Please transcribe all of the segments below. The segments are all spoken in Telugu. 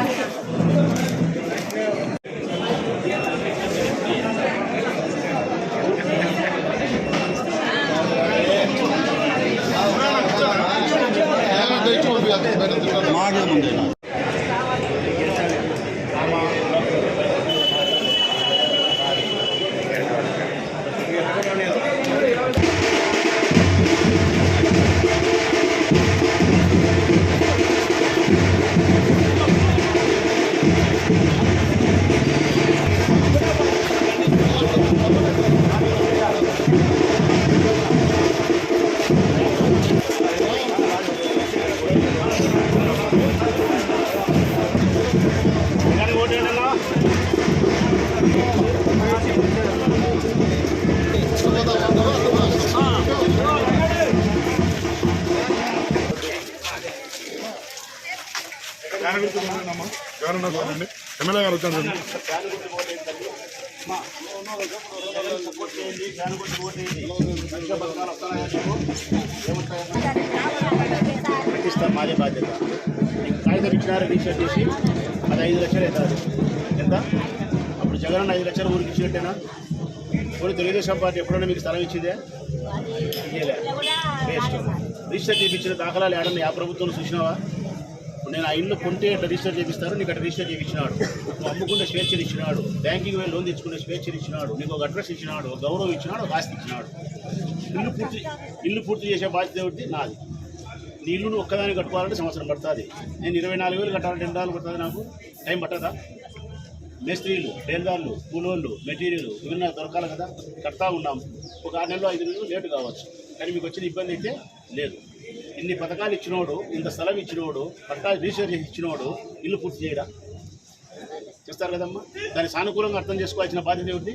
Gracias. ఎమ్మెల్యే గారు వచ్చాను ఇస్తాం మాదే బాధ్యత. కాగితం ఇచ్చినారు రీసెర్చ్ చేసి అది ఐదు లక్షలు అవుతుంది ఎంత? అప్పుడు జగన్ అన్న ఐదు లక్షలు ఊరికి ఇచ్చినట్టేనా? ఇప్పుడు తెలుగుదేశం పార్టీ ఎప్పుడైనా మీకు స్థలం ఇచ్చిందే? ఇయ్యలే. వేస్ట్. రిజిస్టర్ చేయించిన దాఖలాలు ఏడన్నా ఆ ప్రభుత్వం చూసినావా? నేను ఆ ఇల్లు కొంటే రిజిస్టర్ చేపిస్తారు నీకు అట్లా రిజిస్టర్ చేయించినాడు నువ్వు అమ్ముకునే స్వేచ్ఛలు ఇచ్చినాడు బ్యాంకింగ్ వెళ్ళి లోన్ తెచ్చుకునే స్వేచ్ఛలు ఇచ్చినాడు నీకు ఒక అడ్రస్ ఇచ్చినాడు ఒక గౌరవం ఇచ్చినాడు ఒక ఆస్తి ఇచ్చినాడు. ఇల్లు పూర్తి ఇల్లు పూర్తి చేసే బాధ్యత ఒకటి నాది. నీ ఇల్లు నువ్వు ఒక్కదాన్ని కట్టుకోవాలంటే సంవత్సరం పడుతుంది. నేను ఇరవై నాలుగు వేలు కట్టాలంటే ఎన్ని రోజులు పడుతుంది నాకు? టైం పట్టదా? మేస్త్రీలు బేల్దార్లు కూలోళ్ళు మెటీరియల్ ఇవన్నీ దొరకాలి కదా? కడతా ఉన్నాం. ఒక ఆరు నెలలో ఐదు నెలలు లేటు కావచ్చు. కానీ మీకు వచ్చిన ఇబ్బంది అయితే లేదు. ఇన్ని పథకాలు ఇచ్చినోడు ఇంత స్థలం ఇచ్చినోడు పట్టాలు రీసెర్చ్ చేసి ఇచ్చినోడు ఇల్లు పూర్తి చేయడా? చేస్తారు కదమ్మా? దాన్ని సానుకూలంగా అర్థం చేసుకోవాల్సిన బాధ్యత ఏమిటి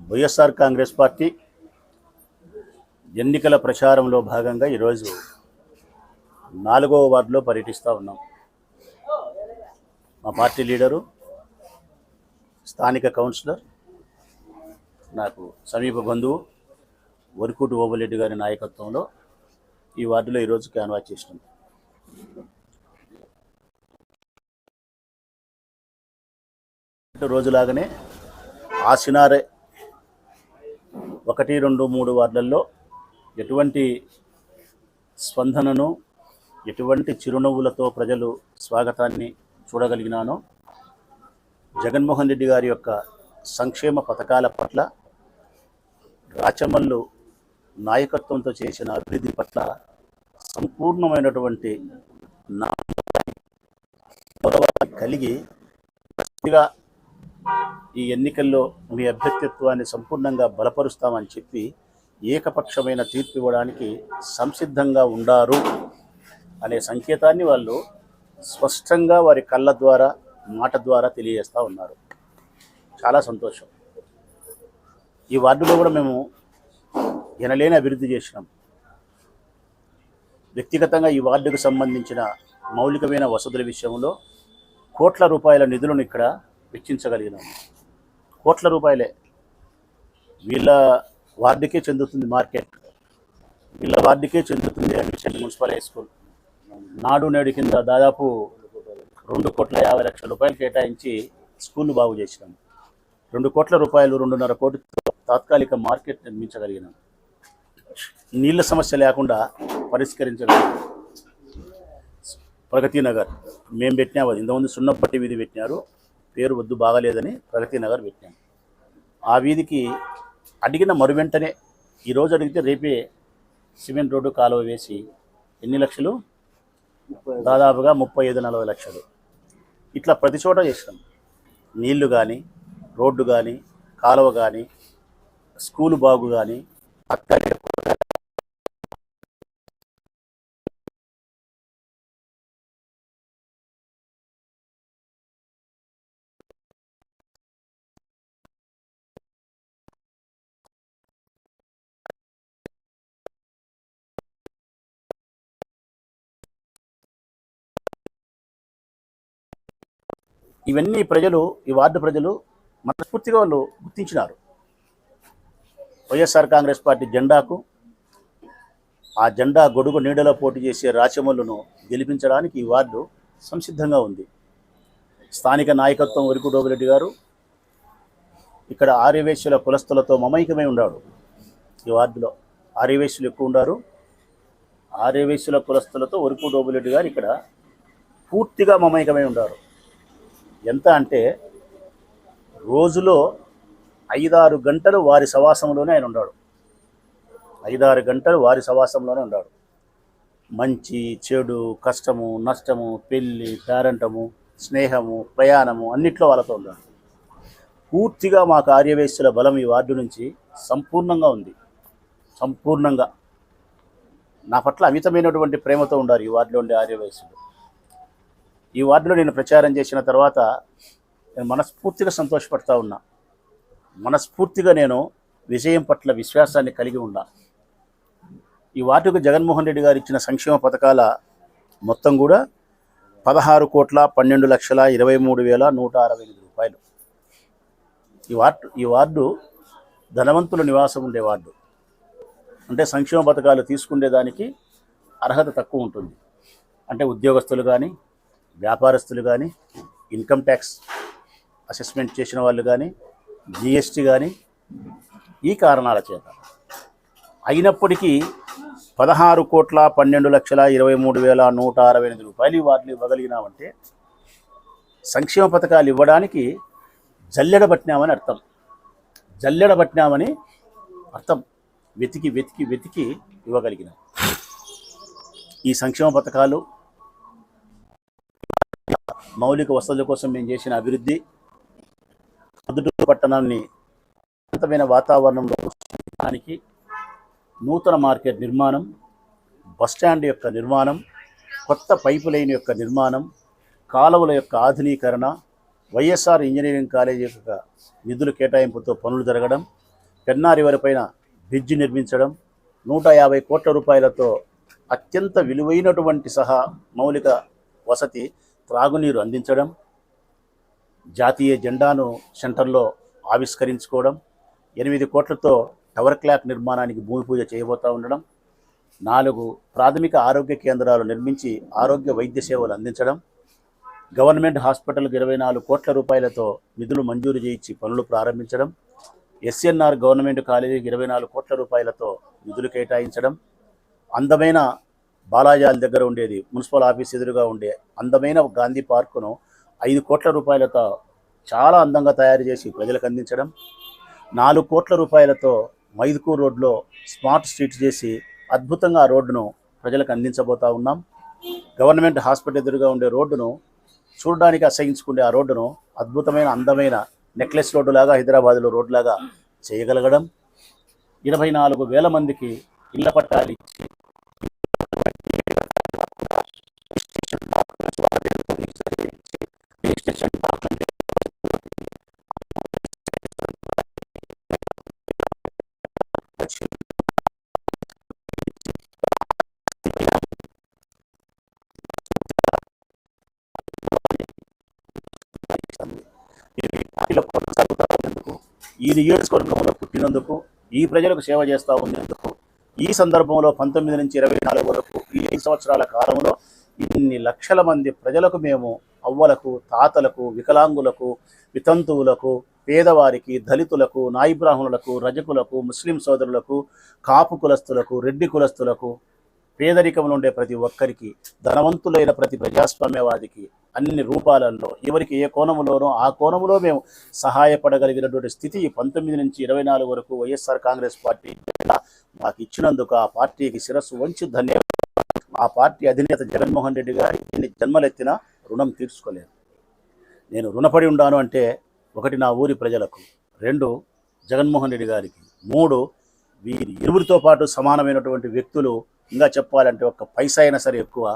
వైఎస్ఆర్ కాంగ్రెస్ పార్టీ ఎన్నికల ప్రచారంలో భాగంగా ఈరోజు నాలుగవ వార్డులో పర్యటిస్తూ ఉన్నాం. మా పార్టీ లీడరు స్థానిక కౌన్సిలర్ నాకు సమీప బంధువు వరికూటి ఓబలెడ్డి గారి నాయకత్వంలో ఈ వార్డులో ఈరోజు క్యాన్వాస్ చేసినాం. రోజులాగానే ఆసినారే ఒకటి రెండు మూడు వార్డులలో ఎటువంటి స్పందనను ఎటువంటి చిరునవ్వులతో ప్రజలు స్వాగతాన్ని చూడగలిగినానో జగన్మోహన్ రెడ్డి గారి యొక్క సంక్షేమ పథకాల పట్ల రాచమల్లు నాయకత్వంతో చేసిన అభివృద్ధి పట్ల సంపూర్ణమైనటువంటి నా కలిగి ఈ ఎన్నికల్లో మీ అభ్యర్థిత్వాన్ని సంపూర్ణంగా బలపరుస్తామని చెప్పి ఏకపక్షమైన తీర్పు ఇవ్వడానికి సంసిద్ధంగా ఉండారు అనే సంకేతాన్ని వాళ్ళు స్పష్టంగా వారి కళ్ళ ద్వారా మాట ద్వారా తెలియజేస్తూ ఉన్నారు. చాలా సంతోషం. ఈ వార్డులో కూడా మేము ఎనలేని అభివృద్ధి చేసినాం. వ్యక్తిగతంగా ఈ వార్డుకు సంబంధించిన మౌలికమైన వసతుల విషయంలో కోట్ల రూపాయల నిధులను ఇక్కడ వెచ్చించగలిగినాం. కోట్ల రూపాయలే. వీళ్ళ వార్డుకే చెందుతుంది మార్కెట్. వీళ్ళ వార్డుకే చెందుతుంది అడ్మిషన్ మున్సిపల్ హై స్కూల్. నాడు నేడు కింద దాదాపు రెండు కోట్ల యాభై లక్షల రూపాయలు కేటాయించి స్కూల్ను బాగు చేసినాం. రెండు కోట్ల రూపాయలు రెండున్నర కోటితో తాత్కాలిక మార్కెట్ నిర్మించగలిగినాం. నీళ్ళ సమస్య లేకుండా పరిష్కరించగలం ప్రగతి నగర్ మేము పెట్టినా అది ఇంతకుముందు సున్నపట్టి వీధి పెట్టినారు పేరు వద్దు బాగాలేదని ప్రగతి నగర్ పెట్టాం ఆ వీధికి అడిగిన మరు వెంటనే ఈరోజు అడిగితే రేపే సిమెంట్ రోడ్డు కాలువ వేసి ఎన్ని లక్షలు? దాదాపుగా ముప్పై ఐదు నలభై లక్షలు. ఇట్లా ప్రతి చోట చేసినాం. నీళ్ళు కానీ రోడ్డు కానీ కాలువ కానీ స్కూలు బాగు కానీ అక్కడ ఇవన్నీ ప్రజలు ఈ వార్డు ప్రజలు మనస్ఫూర్తిగా వాళ్ళు గుర్తించినారు. వైఎస్ఆర్ కాంగ్రెస్ పార్టీ జెండాకు ఆ జెండా గొడుగు నీడలో పోటీ చేసే రాచమల్లును గెలిపించడానికి ఈ వార్డు సంసిద్ధంగా ఉంది. స్థానిక నాయకత్వం వరకు డోబిరెడ్డి గారు ఇక్కడ ఆర్యవేశ్యుల కులస్తులతో మమైకమై ఉన్నాడు. ఈ వార్డులో ఆర్యవేశ్యులు ఎక్కువ ఉన్నారు. ఆర్యవేశ్యుల కులస్తులతో వరకు డోబిరెడ్డి గారు ఇక్కడ పూర్తిగా మమైకమై ఉన్నారు. ఎంత అంటే రోజులో ఐదారు గంటలు వారి సవాసంలోనే ఆయన ఉన్నాడు. ఐదారు గంటలు వారి సవాసంలోనే ఉన్నాడు. మంచి చెడు కష్టము నష్టము పెళ్ళి పేరంటము స్నేహము ప్రయాణము అన్నిట్లో వాళ్ళతో ఉన్నాడు. పూర్తిగా మా కార్యవేశ్యుల బలం ఈ వార్డు నుంచి సంపూర్ణంగా ఉంది. సంపూర్ణంగా. నా పట్ల అమితమైనటువంటి ప్రేమతో ఉండారు ఈ వార్డులో ఉండే ఆర్యవయస్సులు ఈ వార్డులో నేను ప్రచారం చేసిన తర్వాత నేను మనస్ఫూర్తిగా సంతోషపడతా ఉన్నా. మనస్ఫూర్తిగా నేను విజయం పట్ల విశ్వాసాన్ని కలిగి ఉన్నా. ఈ వార్డుకు జగన్మోహన్ రెడ్డి గారు ఇచ్చిన సంక్షేమ పథకాల మొత్తం కూడా పదహారు కోట్ల పన్నెండు లక్షల ఇరవై మూడు వేల నూట అరవై ఎనిమిది రూపాయలు. ఈ వార్డు ఈ వార్డు ధనవంతుల నివాసం ఉండే వార్డు. అంటే సంక్షేమ పథకాలు తీసుకునేదానికి అర్హత తక్కువ ఉంటుంది. అంటే ఉద్యోగస్తులు కానీ వ్యాపారస్తులు కానీ ఇన్కమ్ ట్యాక్స్ అసెస్మెంట్ చేసిన వాళ్ళు కానీ జిఎస్టీ కానీ ఈ కారణాల చేత అయినప్పటికీ పదహారు కోట్ల పన్నెండు లక్షల ఇరవై మూడు వేల నూట అరవై ఎనిమిది రూపాయలు వాటిని ఇవ్వగలిగినామంటే సంక్షేమ పథకాలు ఇవ్వడానికి జల్లెడబట్టినామని అర్థం. జల్లెడబట్టినామని అర్థం. వెతికి వెతికి వెతికి ఇవ్వగలిగినాం. ఈ సంక్షేమ పథకాలు మౌలిక వసతుల కోసం మేము చేసిన అభివృద్ధి పొద్దుటూరు పట్టణాన్ని శాంతమైన వాతావరణంలో దానికి నూతన మార్కెట్ నిర్మాణం బస్టాండ్ యొక్క నిర్మాణం కొత్త పైపు లైన్ యొక్క నిర్మాణం కాలువల యొక్క ఆధునీకరణ వైఎస్ఆర్ ఇంజనీరింగ్ కాలేజీ యొక్క నిధుల కేటాయింపుతో పనులు జరగడం పెన్నారి వరపైన బ్రిడ్జి నిర్మించడం నూట యాభై కోట్ల రూపాయలతో అత్యంత విలువైనటువంటి సహా మౌలిక వసతి త్రాగునీరు అందించడం జాతీయ జెండాను సెంటర్లో ఆవిష్కరించుకోవడం ఎనిమిది కోట్లతో టవర్ క్లాక్ నిర్మాణానికి భూమి పూజ చేయబోతూ ఉండడం నాలుగు ప్రాథమిక ఆరోగ్య కేంద్రాలు నిర్మించి ఆరోగ్య వైద్య సేవలు అందించడం గవర్నమెంట్ హాస్పిటల్కి ఇరవై నాలుగు కోట్ల రూపాయలతో నిధులు మంజూరు చేయించి పనులు ప్రారంభించడం ఎస్ఎన్ఆర్ గవర్నమెంట్ కాలేజీకి ఇరవై నాలుగు కోట్ల రూపాయలతో నిధులు కేటాయించడం అందమైన బాలాజాల దగ్గర ఉండేది మున్సిపల్ ఆఫీస్ ఎదురుగా ఉండే అందమైన గాంధీ పార్కును ఐదు కోట్ల రూపాయలతో చాలా అందంగా తయారు చేసి ప్రజలకు అందించడం నాలుగు కోట్ల రూపాయలతో మైదుకూర్ రోడ్లో స్మార్ట్ స్ట్రీట్ చేసి అద్భుతంగా ఆ రోడ్డును ప్రజలకు అందించబోతా ఉన్నాం. గవర్నమెంట్ హాస్పిటల్ ఎదురుగా ఉండే రోడ్డును చూడడానికి అసహించుకునే ఆ రోడ్డును అద్భుతమైన అందమైన నెక్లెస్ రోడ్డులాగా హైదరాబాద్లో రోడ్లాగా చేయగలగడం ఇరవై నాలుగు వేల మందికి ఇళ్ళ పట్టాలు ఇచ్చి ఈ నియోజకవర్గంలో పుట్టినందుకు ఈ ప్రజలకు సేవ చేస్తూ ఉన్నందుకు ఈ సందర్భంలో పంతొమ్మిది నుంచి ఇరవై నాలుగు వరకు ఈ ఐదు సంవత్సరాల కాలంలో ఇన్ని లక్షల మంది ప్రజలకు మేము అవ్వలకు తాతలకు వికలాంగులకు వితంతువులకు పేదవారికి దళితులకు నాయి బ్రాహ్మణులకు రజకులకు ముస్లిం సోదరులకు కాపు కులస్తులకు రెడ్డి కులస్తులకు పేదరికంలో ఉండే ప్రతి ఒక్కరికి ధనవంతులైన ప్రతి ప్రజాస్వామ్యవాదికి అన్ని రూపాలలో ఎవరికి ఏ కోణములోనో ఆ కోణములో మేము సహాయపడగలిగినటువంటి స్థితి పంతొమ్మిది నుంచి ఇరవై నాలుగు వరకు వైఎస్ఆర్ కాంగ్రెస్ పార్టీ మాకు ఇచ్చినందుకు ఆ పార్టీకి శిరస్సు వంచి ధన్యవాదాలు. ఆ పార్టీ అధినేత జగన్మోహన్ రెడ్డి గారి ఎన్ని జన్మలెత్తినా రుణం తీర్చుకోలేదు. నేను రుణపడి ఉండాను అంటే ఒకటి నా ఊరి ప్రజలకు రెండు జగన్మోహన్ రెడ్డి గారికి మూడు వీరి ఇరువురితో పాటు సమానమైనటువంటి వ్యక్తులు ఇంకా చెప్పాలంటే ఒక్క పైసా అయినా సరే ఎక్కువ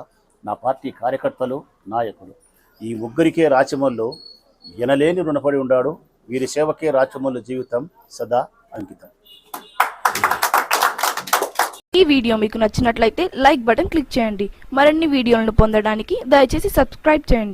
నా పార్టీ కార్యకర్తలు నాయకులు. ఈ ముగ్గురికే రాచమల్లు ఎనలేని రుణపడి ఉన్నాడు వీరి సేవకే రాచమల్లు జీవితం సదా అంకితం. ఈ వీడియో మీకు నచ్చినట్లయితే లైక్ బటన్ క్లిక్ చేయండి. మరిన్ని వీడియోలను పొందడానికి దయచేసి సబ్స్క్రైబ్ చేయండి.